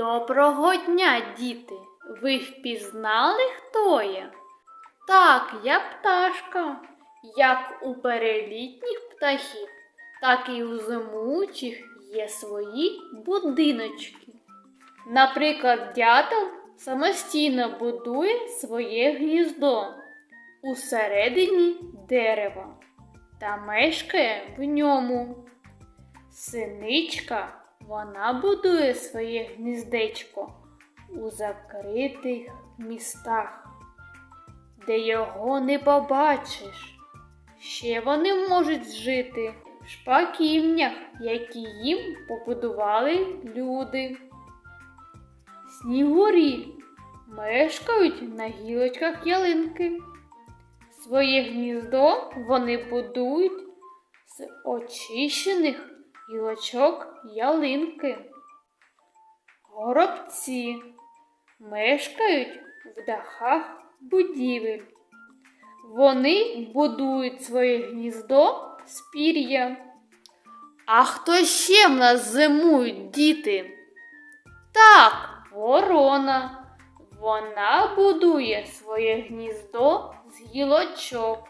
Доброго дня, діти! Ви впізнали, хто я? Так, я пташка. Як у перелітніх птахів, так і у зимучих є свої будиночки. Наприклад, дятел самостійно будує своє гніздо усередині дерева та мешкає в ньому. Синичка вона будує своє гніздечко у закритих містах, де його не побачиш. Ще вони можуть жити в шпаківнях, які їм побудували люди. Снігурі мешкають на гілочках ялинки. Своє гніздо вони будують з очищених гілочок ялинки. Горобці мешкають в дахах будівель. Вони будують своє гніздо з пір'я. А хто ще в нас зимують, діти? Так, ворона. Вона будує своє гніздо з гілочок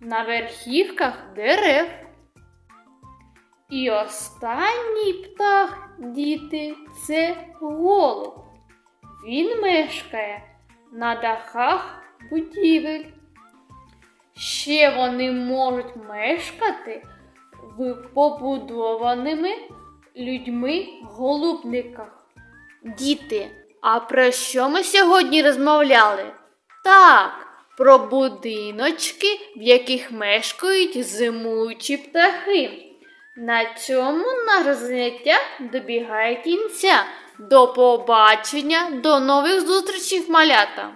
на верхівках дерев. І останній птах, діти, це голуб. Він мешкає на дахах будівель. Ще вони можуть мешкати в побудованими людьми голубниках. Діти, а про що ми сьогодні розмовляли? Так, про будиночки, в яких мешкають зимуючі птахи. На цьому наше заняття добігає кінця. До побачення, до нових зустрічей, малята!